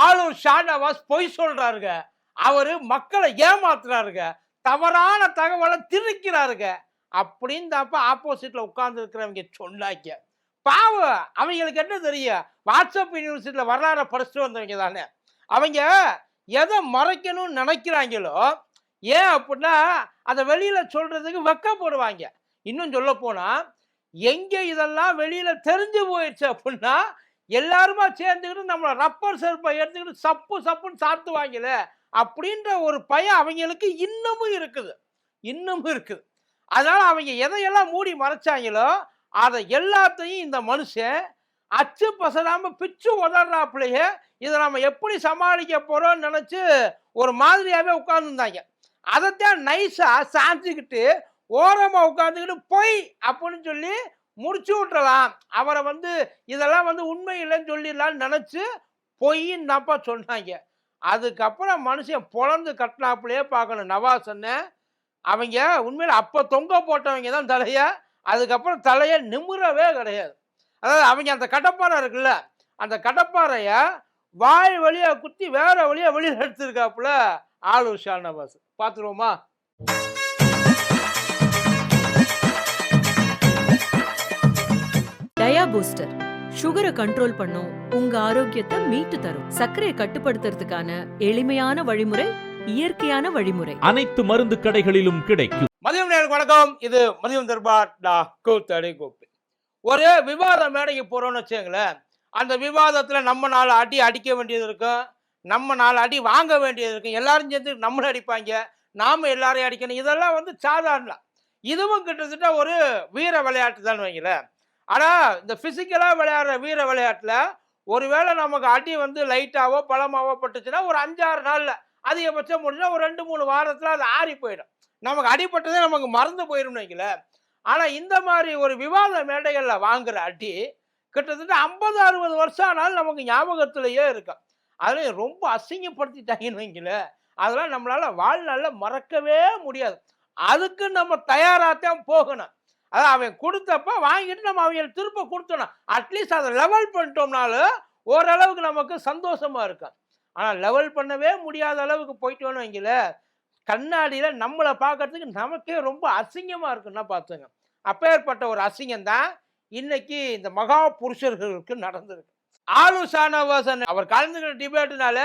ஆளும் ஷானவாஸ் பொய் சொல்றாருங்க. அவரு மக்களை ஏமாத்துறாருங்க. தவறான தகவலை திணிக்கிறாருங்க அப்படின்னு தாப்ப ஆப்போசிட்ல உட்கார்ந்து இருக்கிறவங்க சொன்னாங்க. பாவம் அவங்களுக்கு என்ன தெரியும்? வாட்ஸ்அப் யூனிவர்சிட்டியில் வரலாறு படிச்சுட்டு வந்தவங்க தானே. அவங்க எதை மறைக்கணும்னு நினைக்கிறாங்களோ ஏன் அப்படின்னா அதை சொல்கிறதுக்கு சொல்றதுக்கு வெக்கப்படுவாங்க. இன்னும் சொல்ல போனால் எங்கே இதெல்லாம் வெளியில் தெரிஞ்சு போயிடுச்சு அப்படின்னா எல்லாருமா சேர்ந்துக்கிட்டு நம்மளை ரப்பர் செருப்பை எடுத்துக்கிட்டு சப்பு சப்புன்னு சாத்துவாங்களே அப்படின்ற ஒரு பயம் அவங்களுக்கு இன்னமும் இருக்குது. இன்னமும் இருக்குது. அதனால் அவங்க எதையெல்லாம் மூடி மறைச்சாங்களோ அதை எல்லாத்தையும் இந்த மனுஷன் அச்சு பசடாமல் பிச்சு உதறாப்புலையே இதை நம்ம எப்படி சமாளிக்க போகிறோம்னு நினச்சி ஒரு மாதிரியாகவே உட்கார்ந்துருந்தாங்க. அதைத்தான் நைஸாக சாஞ்சுக்கிட்டு ஓரமாக உட்காந்துக்கிட்டு பொய்! அப்படின்னு சொல்லி முடிச்சு விட்டுறலாம். அவரை வந்து இதெல்லாம் வந்து உண்மை இல்லைன்னு சொல்லிடலாம்னு நினச்சி பொய்ன்னு தான்ப்பா சொன்னாங்க. அதுக்கப்புறம் மனுஷன் பொழந்து கட்டினாப்புலையே பார்க்கணும். நவாசன்னு அவங்க உண்மையில் அப்போ தொங்க போட்டவங்க தான் தலையை. அதுக்கப்புறம் தலையை நிமிரவே கிடையாது. அதாவது அவங்க அந்த கடப்பாறை இருக்குல்ல அந்த கடப்பாறையை வாய் வழியாக குத்தி வேற வழியாக வெளியில எடுத்துருக்காப்புல ஆளூர் ஷானவாஸ் பார்த்துருவோமா? டயா பூஸ்டர் சுகரை கண்ட்ரோல் பண்ணும். உங்க ஆரோக்கியத்தை மீட்டு தரும். சர்க்கரையை கட்டுப்படுத்துறதுக்கான எளிமையான வழிமுறை இயற்கையான வழிமுறை. அனைத்து மருந்து கடைகளிலும் கிடைக்கும். மதியம் நேரம் வணக்கம். இது மதியம் தர்பார் டா கூத்தடி கோப்பி. ஒரு விவாத மேடைக்கு போறோம்னு வச்சுங்களேன் அந்த விவாதத்துல நம்ம நாலு அடி அடிக்க வேண்டியது இருக்கும். நம்ம நாலு அடி வாங்க வேண்டியது இருக்கும். எல்லாரும் சேர்ந்து நம்மளை அடிப்பாங்க. நாம எல்லாரையும் அடிக்கணும். இதெல்லாம் வந்து சாதாரணம் இதுவும் கிட்டத்தட்ட ஒரு வீர விளையாட்டு தான் வைங்களேன். ஆனால் இந்த ஃபிசிக்கலாக விளையாடுற வீர விளையாட்டில் ஒருவேளை நமக்கு அடி வந்து லைட்டாவோ பழமாவோ பட்டுச்சுன்னா ஒரு அஞ்சாறு நாளில் அதிகபட்சம் முடிஞ்சுன்னா ஒரு ரெண்டு மூணு வாரத்தில் அது ஆறி போயிடும். நமக்கு அடிப்பட்டதே நமக்கு மறந்து போயிடும்னு வைக்கல ஆனால் இந்த மாதிரி ஒரு விவாத மேடைகளில் வாங்குற அடி கிட்டத்தட்ட ஐம்பது அறுபது வருஷம் ஆனாலும் நமக்கு ஞாபகத்திலேயே இருக்கும். அதில் ரொம்ப அசிங்கப்படுத்திட்டாங்கன்னு வைக்கல அதெல்லாம் நம்மளால் வாழ்நாளில் மறக்கவே முடியாது. அதுக்கு நம்ம தயாராகத்தான் போகணும். அதான் அவன் கொடுத்தப்ப வாங்கிட்டு நம்ம அவங்களுக்கு திருப்ப கொடுத்தோம் அட்லீஸ்ட் அதை லெவல் பண்ணிட்டோம்னாலும் ஓரளவுக்கு நமக்கு சந்தோஷமாக இருக்கும் ஆனால் லெவல் பண்ணவே முடியாத அளவுக்கு போயிட்டோன்னு வைங்கள கண்ணாடியில் நம்மளை பார்க்கறதுக்கு நமக்கே ரொம்ப அசிங்கமாக இருக்குன்னா பார்த்துங்க? அப்பேற்பட்ட ஒரு அசிங்கம் தான் இன்னைக்கு இந்த மகா புருஷர்களுக்கு நடந்திருக்கு. ஆலுசானவாசன் அவர் கலந்துக்கிற டிபேட்னால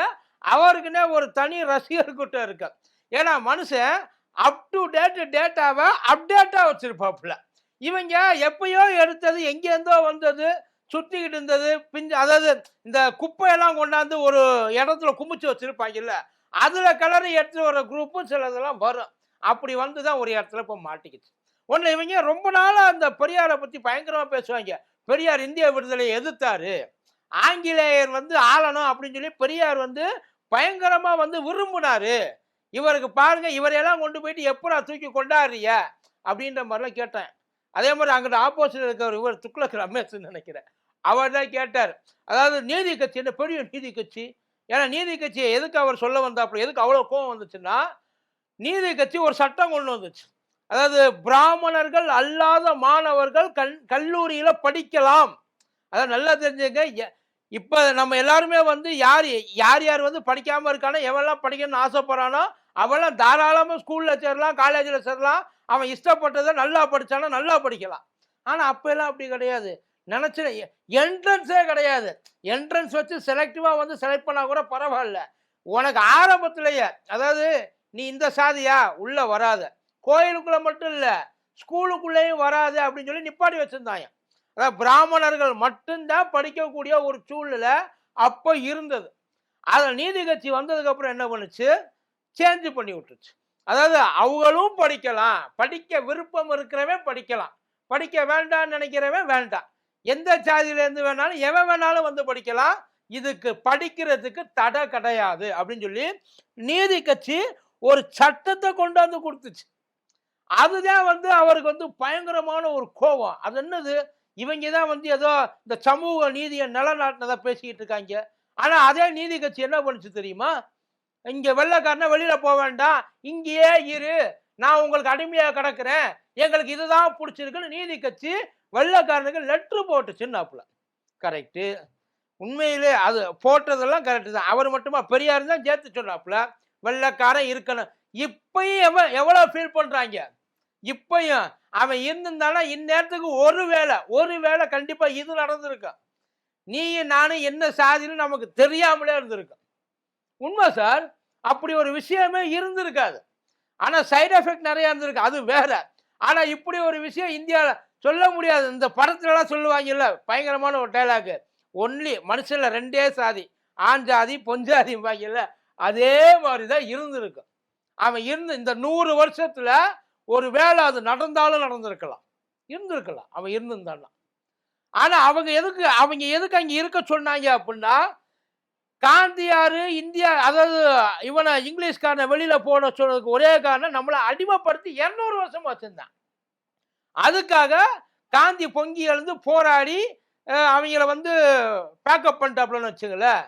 அவருக்குன்னே ஒரு தனி ரசிகர் கூட்டம் இருக்கு ஏன்னா மனுஷன் அப் டு டேட் டேட்டாவை அப்டேட்டாக வச்சுருப்பாப்புல. இவங்க எப்பயோ எடுத்தது எங்கேருந்தோ வந்தது சுற்றிக்கிட்டு இருந்தது பிஞ்சு அதாவது இந்த குப்பையெல்லாம் கொண்டாந்து ஒரு இடத்துல குமிச்சு வச்சிருப்பாங்கல்ல அதில் கலரை எடுத்து வர குரூப்பும் சிலதெல்லாம் வரும். அப்படி வந்து தான் ஒரு இடத்துல இப்போ மாட்டிக்கிச்சு. ஒன்று இவங்க ரொம்ப நாளாக அந்த பெரியாரை பற்றி பயங்கரமாக பேசுவாங்க. பெரியார் இந்திய விடுதலையை எதிர்த்தார். ஆங்கிலேயர் வந்து ஆளணும் அப்படின்னு சொல்லி பெரியார் வந்து பயங்கரமாக வந்து விரும்பினார். இவருக்கு பாருங்கள் இவரையெல்லாம் கொண்டு போயிட்டு எப்படா தூக்கி கொண்டாடுறிய? அப்படின்ற மாதிரிலாம் கேட்டேன். அதே மாதிரி அங்கிட்ட ஆப்போசிட் இருக்கிற இவர் துக்ளக் ரமேஷ்னு நினைக்கிறேன். அவர் தான் கேட்டார். அதாவது நீதி கட்சி என்ன பெரிய நீதி கட்சி? ஏன்னா நீதி கட்சியை எதுக்கு அவர் சொல்ல வந்தாப்புல எதுக்கு அவ்வளோ கோவம் வந்துச்சுன்னா நீதி கட்சி ஒரு சட்டம் கொண்டு வந்துச்சு. அதாவது பிராமணர்கள் அல்லாத மாணவர்கள் கல் கல்லூரியில் படிக்கலாம். அதான் நல்லா தெரிஞ்சுங்க. எ- நம்ம எல்லாருமே வந்து யார் யார் யார் வந்து படிக்காமல் இருக்கானோ எவெல்லாம் படிக்கணும்னு ஆசைப்படுறானோ அவெல்லாம் தாராளமாக ஸ்கூலில் சேரலாம் காலேஜில் சேரலாம் அவன் இஷ்டப்பட்டதை நல்லா படித்தானா நல்லா படிக்கலாம். ஆனால் அப்போல்லாம் அப்படி கிடையாது. நினச்சி என்ட்ரன்ஸே கிடையாது. என்ட்ரன்ஸ் வச்சு செலக்டிவாக வந்து செலக்ட் பண்ணால் கூட பரவாயில்ல. உனக்கு ஆரம்பத்திலேயே அதாவது நீ இந்த சாதியா உள்ளே வராத. கோயிலுக்குள்ளே மட்டும் இல்லை ஸ்கூலுக்குள்ளேயும் வராது அப்படின்னு சொல்லி நிப்பாட்டி வச்சுருந்தாங்க. அதாவது பிராமணர்கள் மட்டும்தான் படிக்கக்கூடிய ஒரு சூழ்நிலை அப்போ இருந்தது. அதில் நீதி கட்சி வந்ததுக்கப்புறம் என்ன பண்ணுச்சு? சேஞ்சு பண்ணி விட்டுருச்சு. அதாவது அவங்களும் படிக்கலாம். படிக்க விருப்பம் இருக்கிறவன் படிக்கலாம். படிக்க வேண்டாம்னு நினைக்கிறவன் வேண்டாம். எந்த ஜாதியிலேருந்து வேணாலும் எவன் வேணாலும் வந்து படிக்கலாம். இதுக்கு படிக்கிறதுக்கு தடை கிடையாது அப்படின்னு சொல்லி நீதி கட்சி ஒரு சட்டத்தை கொண்டாந்து கொடுத்துச்சு. அதுதான் வந்து அவருக்கு வந்து பயங்கரமான ஒரு கோபம். அது என்னது? இவங்க தான் வந்து ஏதோ இந்த சமூக நீதியை நிலநாட்டினதை பேசிக்கிட்டு இருக்காங்க. ஆனால் அதே நீதி கட்சி என்ன பண்ணுச்சு தெரியுமா? இங்கே வெள்ளைக்காரனா வெளியில் போக வேண்டாம். இங்கேயே இரு. நான் உங்களுக்கு அடிமையாக கிடக்குறேன். எங்களுக்கு இதுதான் பிடிச்சிருக்குன்னு நீதி கட்சி வெள்ளைக்காரனுக்கு லெட்ரு போட்டுச்சுன்னாப்புல கரெக்டு உண்மையிலே அது போட்டதெல்லாம் கரெக்டு தான். அவர் மட்டுமா? பெரியார் தான் சேர்த்து சொன்னாப்புல வெள்ளைக்காரன் இருக்கணும். இப்பயும் எவன் எவ்வளோ ஃபீல் பண்ணுறாங்க இப்பயும் அவன் இருந்திருந்தானா? இந்நேரத்துக்கு ஒரு வேளை ஒரு வேளை கண்டிப்பாக இது நடந்திருக்கும். நீயும் நானும் என்ன சாதின்னு நமக்கு தெரியாமலே இருந்திருக்கும். உண்மை சார் அப்படி ஒரு விஷயமே இருந்திருக்காது. ஆனால் சைடு எஃபெக்ட் நிறையா இருந்திருக்கு. அது வேற. ஆனால் இப்படி ஒரு விஷயம் இந்தியாவில் சொல்ல முடியாது. இந்த படத்துலலாம் சொல்லுவாங்கல்ல பயங்கரமான ஒரு டைலாக்கு ஒன்லி மனுஷனில் ரெண்டே சாதி ஆண் ஜாதி பொஞ்சாதிம்பாங்கல்ல அதே மாதிரி தான் இருந்திருக்கும் அவன் இருந்து இந்த நூறு வருஷத்தில் ஒரு வேளை அது நடந்தாலும் நடந்திருக்கலாம். இருந்திருக்கலாம். அவன் இருந்திருந்தான்னா. ஆனால் அவங்க எதுக்கு அவங்க எதுக்கு அங்கே இருக்க சொன்னாங்க அப்படின்னா காந்தியார் இந்தியா அதாவது இவனை இங்கிலீஷ்காரனை வெளியில் போன சொன்னதுக்கு ஒரே காரணம் நம்மளை அடிமைப்படுத்தி இரநூறு வருஷம் வச்சுருந்தான். அதுக்காக காந்தி பொங்கி எழுந்து போராடி அவங்கள வந்து பேக்கப் பண்ணிட்டாப்லன்னு வச்சுங்களேன்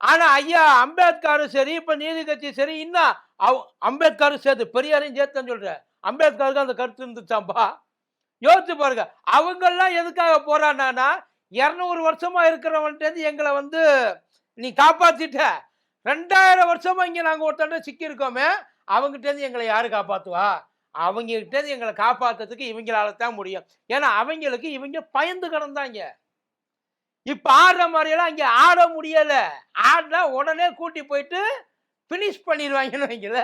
ஆனால் ஐயா அம்பேத்கரும் சரி இப்போ நீதி கட்சி சரி இன்னும் அவ் அம்பேத்கரும் சேர்த்து பெரியாரையும் சேர்த்துன்னு சொல்கிறேன் அம்பேத்கருக்கு அந்த கருத்து இருந்துச்சாம்பா? யோசிச்சு பாருங்க. அவங்கெல்லாம் எதுக்காக போராடினா இரநூறு வருஷமாக இருக்கிறவன்ட்டேருந்து எங்களை வந்து நீ காப்பாத்திட்ட. ரெண்டாயிரம் வருஷமா இங்க நாங்க ஒருத்தண்ட சிக்கி இருக்கோமே அவங்ககிட்ட எங்களை யாரு காப்பாத்துவா? அவங்க கிட்ட இருந்து எங்களை காப்பாத்துறதுக்கு இவங்களால தான் முடியும். ஏன்னா அவங்களுக்கு இவங்க பயந்து கிடந்தாங்க. இப்ப ஆடுற மாதிரியெல்லாம் இங்க ஆட முடியல. ஆடினா உடனே கூட்டி போயிட்டு ஃபினிஷ் பண்ணிடுவாங்கன்னு வைங்கள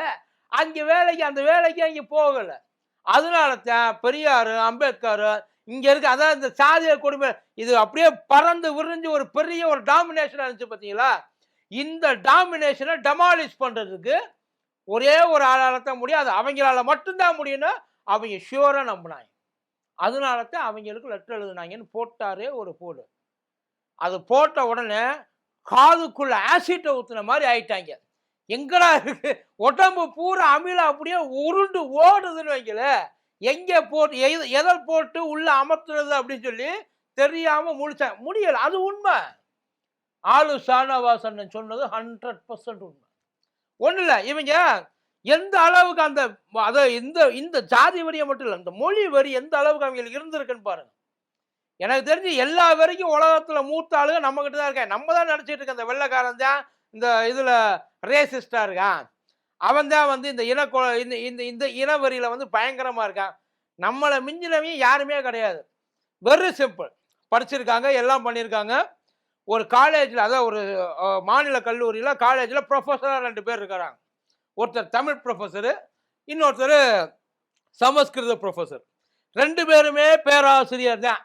அங்கே வேலைக்கு அந்த வேலைக்கு அங்கே போகலை. அதனால தான் பெரியார் அம்பேத்கர் இங்கே இருக்க. அதான் இந்த சாதிய கொடுமை. இது அப்படியே பறந்து விரிஞ்சு ஒரு பெரிய ஒரு டாமினேஷனாக இருந்துச்சு பார்த்தீங்களா இந்த டாமினேஷனை டெமாலிஷ் பண்ணுறதுக்கு ஒரே ஒரு ஆளால தான் முடியும். அது அவங்களால மட்டும்தான் முடியும்னு அவங்க ஷியூராக நம்பினாங்க. அதனால தான் அவங்களுக்கு லெட்டர் எழுதுனாங்கன்னு போட்டாரே ஒரு போடு அது போட்ட உடனே காதுக்குள்ள ஆசிட்டை ஊற்றுன மாதிரி ஆயிட்டாங்க. எங்கடா இருக்கு? உடம்பு பூரா அமில அப்படியே உருண்டு ஓடுதுன்னு வைங்களேன். எங்கே போட்டு எதை போட்டு உள்ள அமர்த்துறது அப்படின்னு சொல்லி தெரியாமல் முடித்தேன் முடியலை. அது உண்மை. ஆளு சானவாசன் சொன்னது ஹண்ட்ரட் பர்சன்ட் உண்மை. ஒன்றும் இல்லை. இவங்க எந்த அளவுக்கு அந்த அதை இந்த இந்த ஜாதி வரியை மட்டும் இல்லை இந்த மொழி வரி எந்த அளவுக்கு அவங்களுக்கு இருந்திருக்குன்னு பாருங்க. எனக்கு தெரிஞ்சு எல்லா வரைக்கும் உலகத்தில் மூத்த ஆளுங்க நம்மக்கிட்ட தான் இருக்காங்க. நம்ம தான் நினச்சிட்டு இருக்கேன் இந்த வெள்ளைக்காரன் தான் இந்த இதில் ரேசிஸ்டாக இருக்கான். அவன் தான் வந்து இந்த இன இந்த இந்த இந்த இனவரியில் வந்து பயங்கரமாக இருக்கான். நம்மளை மிஞ்சினவையும் யாருமே கிடையாது. வெரி சிம்பிள் படிச்சிருக்காங்க எல்லாம் பண்ணியிருக்காங்க ஒரு காலேஜில் அதாவது ஒரு மாநில கல்லூரியில் காலேஜில் ப்ரொஃபஸராக ரெண்டு பேர் இருக்கிறாங்க. ஒருத்தர் தமிழ் ப்ரொஃபஸரு இன்னொருத்தர் சமஸ்கிருத ப்ரொஃபஸர் ரெண்டு பேருமே பேராசிரியர் தான்.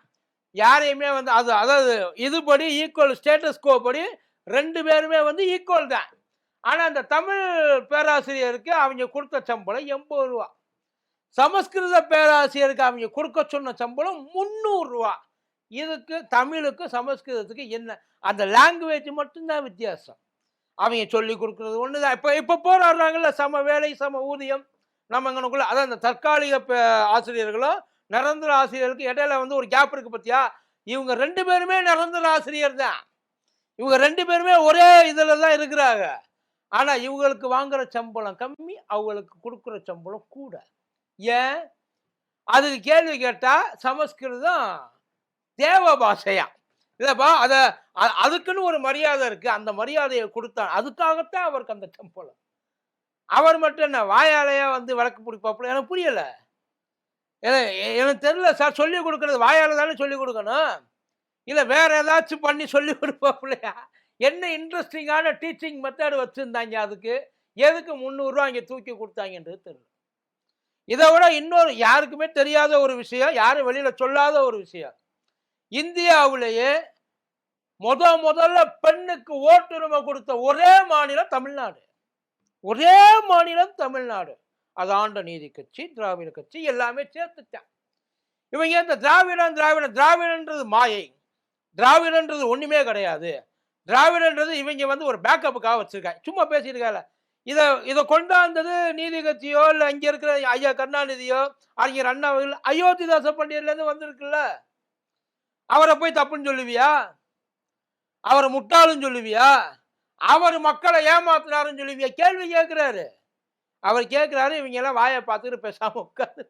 யாரையுமே வந்து அது அதாவது இதுபடி ஈக்குவல் ஸ்டேட்டஸ்கோ படி ரெண்டு பேருமே வந்து ஈக்குவல் தான். ஆனால் அந்த தமிழ் பேராசிரியருக்கு அவங்க கொடுத்த சம்பளம் எண்பது ரூபா. சமஸ்கிருத பேராசிரியருக்கு அவங்க கொடுக்க சொன்ன சம்பளம் முந்நூறுரூவா இதுக்கு தமிழுக்கு சமஸ்கிருதத்துக்கு என்ன? அந்த லாங்குவேஜ் மட்டும்தான் வித்தியாசம். அவங்க சொல்லி கொடுக்குறது ஒன்று தான் இப்போ இப்போ போராடுறாங்கல்ல சம வேலை சம ஊதியம். நம்ம இங்கனுக்குள்ள அதான் அந்த தற்காலிக பே- ஆசிரியர்களும் நிரந்தர ஆசிரியருக்கு இடையில வந்து ஒரு கேப் இருக்கு பார்த்தியா இவங்க ரெண்டு பேருமே நிரந்தர ஆசிரியர் தான். இவங்க ரெண்டு பேருமே ஒரே இதில் தான் இருக்கிறாங்க. ஆனால் இவங்களுக்கு வாங்குகிற சம்பளம் கம்மி அவங்களுக்கு கொடுக்குற சம்பளம் கூட. ஏன்? அதுக்கு கேள்வி கேட்டால் சமஸ்கிருதம் தேவ பாஷையா? இல்லைப்பா அதை அதுக்குன்னு ஒரு மரியாதை இருக்குது அந்த மரியாதையை கொடுத்தான் அதுக்காகத்தான் அவருக்கு அந்த சம்பளம். அவர் மட்டும் என்ன வாயாலையா வந்து விளக்கு பிடிப்பாப்புல? எனக்கு புரியல. என- எனக்கு தெரியல சார் சொல்லி கொடுக்குறது வாயால் தானே சொல்லி கொடுக்கணும்? இல்லை வேற ஏதாச்சும் பண்ணி சொல்லி கொடுப்பாப்புலையா? என்ன இன்ட்ரெஸ்டிங்கான டீச்சிங் மெத்தடு வச்சுருந்தாங்க அதுக்கு? எதுக்கு முந்நூறுரூவா இங்கே தூக்கி கொடுத்தாங்கன்றது தெரியல. இதை விட இன்னொரு யாருக்குமே தெரியாத ஒரு விஷயம் யாரும் வெளியில் சொல்லாத ஒரு விஷயம். இந்தியாவிலேயே முத முதல்ல பெண்ணுக்கு ஓட்டுரிமை கொடுத்த ஒரே மாநிலம் தமிழ்நாடு. ஒரே மாநிலம் தமிழ்நாடு. அது ஆண்ட நீதி கட்சி திராவிட கட்சி எல்லாமே சேர்த்துட்டான் இவங்க இந்த திராவிடம் திராவிடம் திராவிடன்றது மாயை? திராவிடன்றது ஒன்றுமே கிடையாது. திராவிடன்றது இவங்க வந்து ஒரு பேக்கப்புக்காக வச்சிருக்காங்க. சும்மா பேசியிருக்காங்க இதை இதை கொண்டாந்தது நீதி கட்சியோ இல்லை இங்கே இருக்கிற ஐயா கருணாநிதியோ அறிஞர் அண்ணாவில் அயோத்திதாச பண்டிகையிலேருந்து வந்திருக்குல்ல. அவரை போய் தப்புன்னு சொல்லுவியா? அவரை முட்டாளுன்னு சொல்லுவியா? அவர் மக்களை ஏமாத்துறாருன்னு சொல்லுவியா? கேள்வி கேட்குறாரு. அவர் கேட்குறாரு இவங்க எல்லாம் வாயை பார்த்துக்கிட்டு பேசாமல் உட்காந்து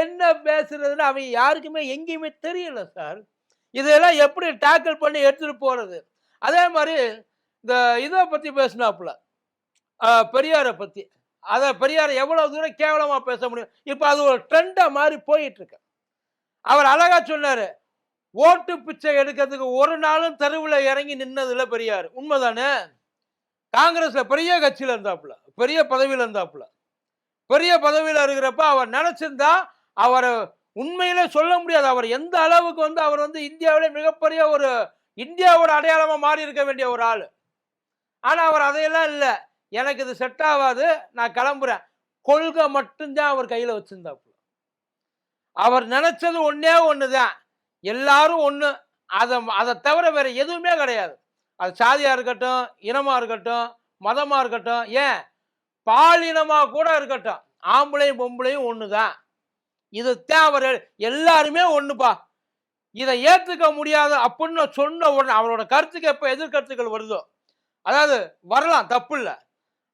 என்ன பேசுறதுன்னு அவங்க யாருக்குமே எங்கேயுமே தெரியல சார். இதெல்லாம் எப்படி டேக்கிள் பண்ணி எடுத்துட்டு போறது? அதே மாதிரி இந்த இதை பத்தி பேசினாப்புல. பெரியாரை பத்தி. அதை பெரியாரை எவ்வளவு தூரம் கேவலமா பேச முடியும்? இப்போ அது ஒரு ட்ரெண்டா மாதிரி போயிட்டு இருக்கு அவர் அழகா சொன்னாரு ஓட்டு பிச்சை எடுக்கிறதுக்கு ஒரு நாளும் தெருவில் இறங்கி நின்னதுல பெரியார். உண்மைதானே? காங்கிரஸ்ல பெரிய கட்சியில இருந்தாப்புல பெரிய பதவியில இருந்தாப்புல. பெரிய பதவியில இருக்கிறப்ப அவர் நினைச்சிருந்தா அவரை உண்மையிலே சொல்ல முடியாது. அவர் எந்த அளவுக்கு வந்து அவர் வந்து இந்தியாவிலே மிகப்பெரிய ஒரு இந்தியாவோட அடையாளமாக மாறி இருக்க வேண்டிய ஒரு ஆள். ஆனால் அவர் அதையெல்லாம் இல்லை. எனக்கு இது செட் ஆகாது. நான் கிளம்புறேன். கொள்கை மட்டும்தான் அவர் கையில் வச்சிருந்தாப்புல. அவர் நினைச்சது ஒன்று தான் எல்லாரும் ஒன்று அதை அதை தவிர வேற எதுவுமே கிடையாது. அது சாதியாக இருக்கட்டும் இனமாக இருக்கட்டும் மதமாக இருக்கட்டும் ஏன்? பாலினமாக கூட இருக்கட்டும். ஆம்பளையும் பொம்பளையும் ஒன்று தான் இது அவர் எல்லாருமே ஒண்ணுப்பா. இதை ஏற்றுக்க முடியாது அப்படின்னு சொன்ன உடனே அவரோட கருத்துக்கு எப்ப எதிர்கருத்துக்கள் வருதோ அதாவது வரலாம் தப்பு இல்லை.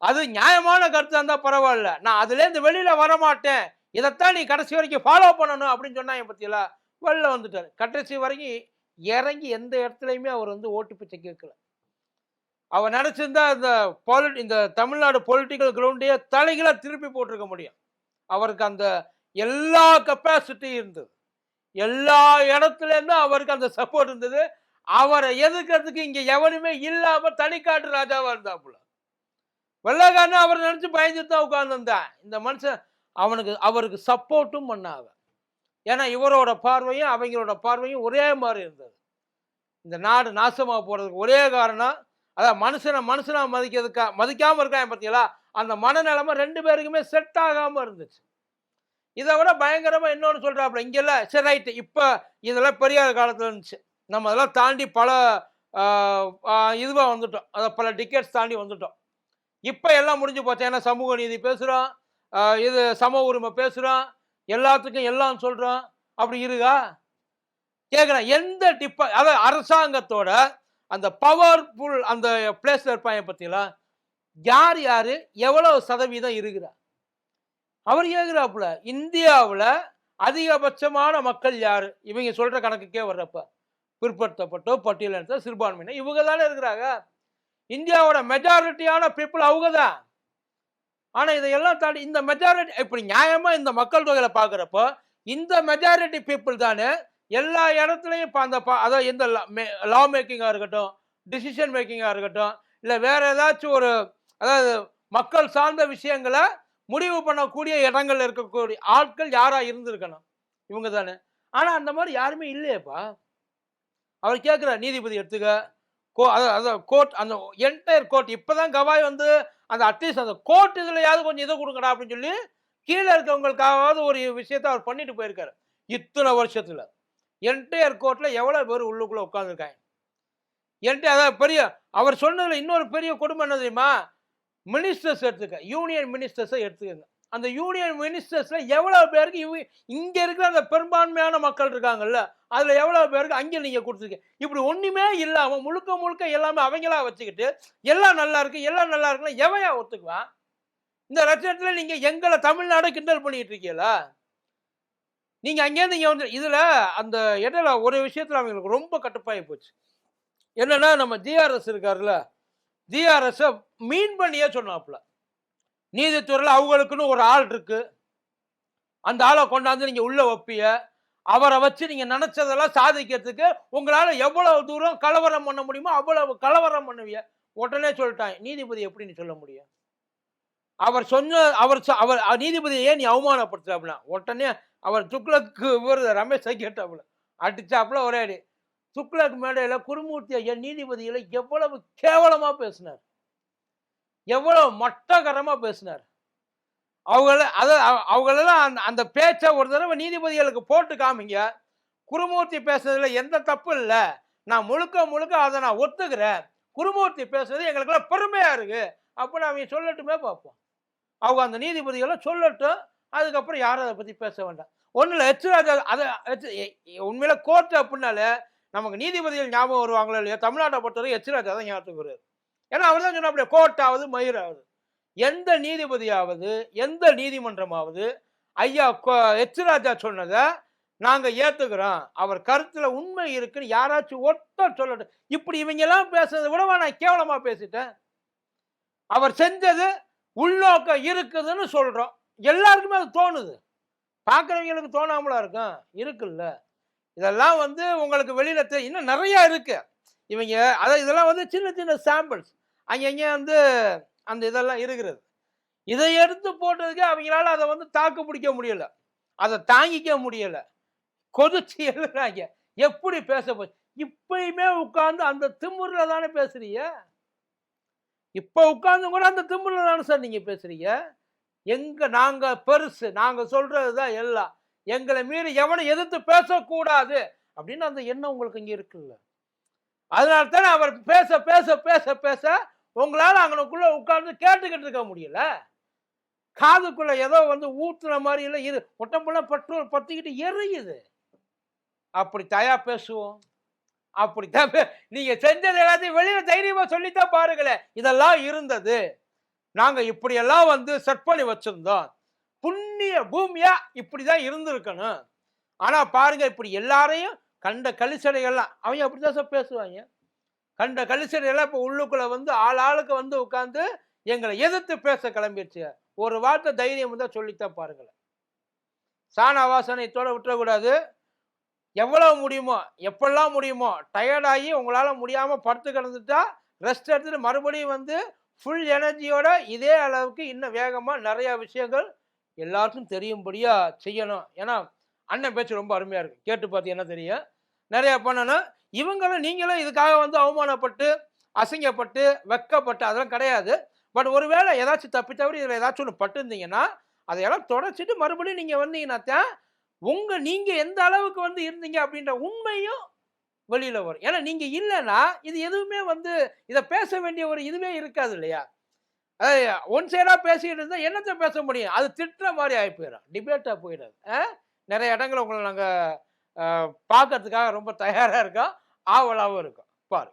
அது நியாயமான கருத்து இருந்தா பரவாயில்ல. நான் அதுலேருந்து வெளியில வர மாட்டேன் இதைத்தான் நீ கடைசி வரைக்கும் ஃபாலோ பண்ணணும் அப்படின்னு சொன்னாங்க பத்தியில வெளில வந்துட்டாரு. கடைசி வரைக்கும் இறங்கி எந்த இடத்துலையுமே அவர் வந்து ஓட்டு பிச்சை கேட்கல. அவர் நினைச்சிருந்தா இந்த பொலி இந்த தமிழ்நாடு பொலிட்டிக்கல் கிரவுண்டையே தலைகளை திருப்பி போட்டிருக்க முடியும். அவருக்கு அந்த எல்லா கெப்பாசிட்டி இருந்தது. எல்லா இடத்துல இருந்தும் அவருக்கு அந்த சப்போர்ட் இருந்தது. அவரை எதிர்க்கிறதுக்கு இங்கே எவனுமே இல்லாமல் தனிக்காட்டு ராஜாவாக இருந்தாப்புல. வெள்ளக்காரன் அவர் நினச்சி பயந்துட்டு தான் உட்கார்ந்துருந்தேன். இந்த மனுஷன் அவனுக்கு அவருக்கு சப்போர்ட்டும் பண்ணாங்க ஏன்னா இவரோட பார்வையும் அவங்களோட பார்வையும் ஒரே மாதிரி இருந்தது. இந்த நாடு நாசமாக போகிறதுக்கு ஒரே காரணம் அதான் மனுஷனை மனுஷனாக மதிக்கிறதுக்கா மதிக்காமல் இருக்கான் பார்த்தீங்களா அந்த மனநிலைமை ரெண்டு பேருக்குமே செட் ஆகாமல் இருந்துச்சு. இதை விட பயங்கரமாக இன்னொன்று சொல்கிறாப்புல இங்கெல்ல சரி ரைட்டு இப்போ இதெல்லாம் பெரியார் காலத்தில் இருந்துச்சு. நம்ம அதெல்லாம் தாண்டி பல இதுவாக வந்துட்டோம். அதை பல டிக்கெட்ஸ் தாண்டி வந்துட்டோம். இப்போ எல்லாம் முடிஞ்சு போச்சு. ஏன்னா சமூக நீதி பேசுகிறோம் இது சம உரிமை பேசுகிறோம் எல்லாத்துக்கும் எல்லாம் சொல்கிறோம் அப்படி இருக்கா கேட்குறேன் எந்த டிப்ப அதாவது அரசாங்கத்தோட அந்த பவர்ஃபுல் அந்த பிளேஸில் இருப்பாங்க பற்றிலாம் யார் யார்? எவ்வளோ சதவீதம் இருக்கிறா அவர் கேட்குறாப்புல இந்தியாவில் அதிகபட்சமான மக்கள் யார்? இவங்க சொல்கிற கணக்குக்கே வர்றப்ப பிற்படுத்தப்பட்டோ பட்டியலினத்தோ சிறுபான்மையினர் இவங்க தானே இருக்கிறாங்க. இந்தியாவோட மெஜாரிட்டியான பீப்புள் அவங்க தான். ஆனால் இதையெல்லாம் தாண்டி இந்த மெஜாரிட்டி இப்படி நியாயமாக இந்த மக்கள் தொகையில் பார்க்குறப்போ இந்த மெஜாரிட்டி பீப்புள் தானே எல்லா இடத்துலையும் இப்போ அந்த பா அதாவது எந்த லா மேக்கிங்காக இருக்கட்டும் டிசிஷன் மேக்கிங்காக இருக்கட்டும் இல்லை வேறு ஏதாச்சும் ஒரு அதாவது மக்கள் சார்ந்த விஷயங்களை முடிவு பண்ணக்கூடிய இடங்கள்ல இருக்கக்கூடிய ஆட்கள் யாரா இருந்திருக்கணும்? இவங்க தானே. ஆனா அந்த மாதிரி யாருமே இல்லையேப்பா. அவர் கேட்குற நீதிபதி எடுத்துக்க. கோ அதாவது கோர்ட் அந்த என்டையர் கோர்ட் இப்போதான் கவாய் வந்து அந்த அட்லீஸ்ட் அந்த கோர்ட் இதுலையாவது கொஞ்சம் இதை கொடுங்கடா அப்படின்னு சொல்லி கீழே இருக்கவங்களுக்காவது ஒரு விஷயத்த அவர் பண்ணிட்டு போயிருக்காரு இத்தனை வருஷத்தில். என்டையர் கோர்ட்டில் எவ்வளோ பேர் உள்ளுக்குள்ளே உட்காந்துருக்காங்க என்கிட்ட அதாவது பெரிய அவர் சொன்னதில் இன்னொரு பெரிய கொடுமை என்ன தெரியுமா? மினிஸ்டர்ஸ் எடுத்துக்க யூனியன் மினிஸ்டர்ஸை எடுத்துக்கங்க. அந்த யூனியன் மினிஸ்டர்ஸில் எவ்வளோ பேருக்கு இவ இங்கே இருக்கிற அந்த பெரும்பான்மையான மக்கள் இருக்காங்கல்ல அதில் எவ்வளோ பேருக்கு அங்கே நீங்கள் கொடுத்துருக்கீங்க? இப்படி ஒன்றுமே இல்லாமல் முழுக்க முழுக்க எல்லாமே அவங்களா வச்சுக்கிட்டு எல்லாம் நல்லா இருக்கு எல்லாம் நல்லா இருக்குன்னா எவையா ஒத்துக்குவான்? இந்த லட்சணத்துல நீங்கள் எங்களை தமிழ்நாடு கிண்டல் பண்ணிக்கிட்டு இருக்கீங்களா? நீங்கள் அங்கேருந்து இங்கே வந்து இதில் அந்த இடையில ஒரு விஷயத்தில் அவங்களுக்கு ரொம்ப கட்டுப்பாகி போச்சு. என்னென்னா நம்ம ஜிஆர்எஸ் இருக்காருல்ல ஜிஆர்எஸ் மீன் பண்ணியே சொன்னாப்புல. நீதித்துறையில் அவங்களுக்குன்னு ஒரு ஆள் இருக்கு. அந்த ஆளை கொண்டாந்து நீங்க உள்ள வைப்பிய அவரை வச்சு நீங்க நினைச்சதெல்லாம் சாதிக்கிறதுக்கு உங்களால எவ்வளவு தூரம் கலவரம் பண்ண முடியுமோ அவ்வளவு கலவரம் பண்ணுவீங்க. உடனே சொல்லிட்டான் நீதிபதி எப்படின்னு சொல்ல முடியும்? அவர் சொன்ன அவர் அவர் நீதிபதியை ஏன் நீ அவமானப்படுத்துறாப்புல உடனே அவர் துக்ளக்கு இவர் ரமேஷை கேட்டாப்புல. அடிச்சாப்புல ஒரே அடி. துக்ளக் மேடையில் குருமூர்த்தி ஐயா நீதிபதிகளை எவ்வளவு கேவலமாக பேசினார். எவ்வளவு மட்டகரமாக பேசினார். அவங்கள அத அவங்களெல்லாம் அந்த அந்த பேச்சை ஒரு தடவை நீதிபதிகளுக்கு போட்டு காமிங்க. குருமூர்த்தி பேசுறதுல எந்த தப்பு இல்லை. நான் முழுக்க முழுக்க அதை நான் ஒத்துக்கிறேன். குருமூர்த்தி பேசுறது எங்களுக்கெல்லாம் பெருமையாக இருக்குது அப்படின்னு அவங்க சொல்லட்டுமே பார்ப்போம். அவங்க அந்த நீதிபதிகளை சொல்லட்டும். அதுக்கப்புறம் யாரும் அதை பற்றி பேச வேண்டாம். ஒன்றும் இல்லை எச்ராஜா அதை எச்- உண்மையில கோர்ட் அப்படின்னாலே நமக்கு நீதிபதிகள் ஞாபகம் வருவாங்களோ இல்லையா தமிழ்நாட்டை பொறுத்தவரை எச்சிராஜா தான் ஞாபகத்துக்கு வருவார். ஏன்னா அவர் தான் சொன்ன அப்படியே கோர்ட்டாவது மயிராவது எந்த நீதிபதியாவது எந்த நீதிமன்றமாவது ஐயா எச்சிராஜா சொன்னதை நாங்கள் ஏற்றுக்கிறோம் அவர் கருத்தில் உண்மை இருக்குன்னு யாராச்சும் ஒட்ட சொல்லட்டும் இப்படி இவங்கெல்லாம் பேசுறதை விடவா நான் கேவலமாக பேசிட்டேன்? அவர் செஞ்சது உள்நோக்கம் இருக்குதுன்னு சொல்கிறோம் எல்லாருக்குமே அது தோணுது. பார்க்குறவங்களுக்கு தோணாமலா இருக்கும்? இருக்குல்ல. இதெல்லாம் வந்து உங்களுக்கு வெளியில் தெ- இன்னும் நிறையா இருக்குது இவங்க அதான் இதெல்லாம் வந்து சின்ன சின்ன சாம்பிள்ஸ் அங்கங்கே வந்து அந்த இதெல்லாம் இருக்கிறது. இதை எடுத்து போட்டதுக்கு அவங்களால அதை வந்து தாக்கு பிடிக்க முடியல. அதை தாங்கிக்க முடியல. கொதிச்சு எழுதுறாங்க. எப்படி பேச போய் இப்பயுமே உட்காந்து அந்த திமிர்ல தானே பேசுறீங்க? இப்போ உட்காந்து கூட அந்த திமிர்ல தானே சார் நீங்கள் பேசுறீங்க? எங்கே நாங்கள் பெருசு. நாங்கள் சொல்கிறது தான் எல்லாம். எங்களை மீறி எவனை எதிர்த்து பேசக்கூடாது அப்படின்னு அந்த எண்ணம் உங்களுக்கு இங்கே இருக்குல்ல. அதனால தானே அவர் பேச பேச பேச பேச உங்களால் அங்கனக்குள்ள உட்கார்ந்து கேட்டுக்கிட்டு இருக்க முடியல. காதுக்குள்ள ஏதோ வந்து ஊற்றுற மாதிரி இல்லை இது ஒட்டம்புள்ள பெட்ரோல் பற்றிக்கிட்டு எரியுது. அப்படி தயா பேசுவோம் அப்படித்தான் நீங்க செஞ்சது எல்லாத்தையும் வெளியில தைரியமா சொல்லித்தான் பாருங்களேன். இதெல்லாம் இருந்தது. நாங்க இப்படியெல்லாம் வந்து செட் பண்ணி வச்சிருந்தோம். புண்ணிய பூமியா இப்படிதான் இருந்திருக்கணும். ஆனா பாருங்க இப்படி எல்லாரையும் கண்ட கலிசடைகள்லாம் அவங்க அப்படிதான் சார் பேசுவாங்க. கண்ட கலிசடைகள்லாம் இப்போ உள்ளுக்குள்ள வந்து ஆள் ஆளுக்கு வந்து உட்காந்து எங்களை எதிர்த்து பேச கிளம்பிடுச்சு. ஒரு வார்த்தை தைரியம் இருந்தால் சொல்லித்தான் பாருங்களேன். சாண வாசனையத்தோட விட்டுறக்கூடாது. எவ்வளவு முடியுமோ எப்பெல்லாம் முடியுமோ டயர்டாகி உங்களால் முடியாமல் படுத்து கிடந்துட்டா ரெஸ்ட் எடுத்துட்டு மறுபடியும் வந்து ஃபுல் எனர்ஜியோட இதே அளவுக்கு இன்னும் வேகமாக நிறையா விஷயங்கள் எல்லாருக்கும் தெரியும்படியாக செய்யணும். ஏன்னா அண்ணன் பேச்சு ரொம்ப அருமையாக இருக்குது கேட்டு பார்த்து என்ன தெரியும்? நிறையா பண்ணணும். இவங்களும் நீங்களும் இதுக்காக வந்து அவமானப்பட்டு அசிங்கப்பட்டு வெக்கப்பட்டு அதெல்லாம் கிடையாது. பட் ஒருவேளை ஏதாச்சும் தப்பி தவறி இதில் ஏதாச்சும் ஒன்று பட்டுருந்தீங்கன்னா அதையெல்லாம் தொடச்சிட்டு மறுபடியும் நீங்கள் வந்தீங்கன்னா உங்கள் நீங்கள் எந்த அளவுக்கு வந்து இருந்தீங்க அப்படின்ற உண்மையும் வெளியில் வரும். ஏன்னா நீங்கள் இல்லைன்னா இது எதுவுமே வந்து இதை பேச வேண்டிய ஒரு இதுவே இருக்காது இல்லையா? ஒன் சைடாக பேசிக்கிட்டு இருந்தால் என்னத்தை பேச முடியும்? அது திட்டுற மாதிரி ஆகி போயிடும். டிபேட்டாக போயிடாது. ஆ? நிறைய இடங்களை உங்களை நாங்கள் பார்க்கறதுக்காக ரொம்ப தயாராக இருக்கோம். ஆவலாகவும் இருக்கும். பாரு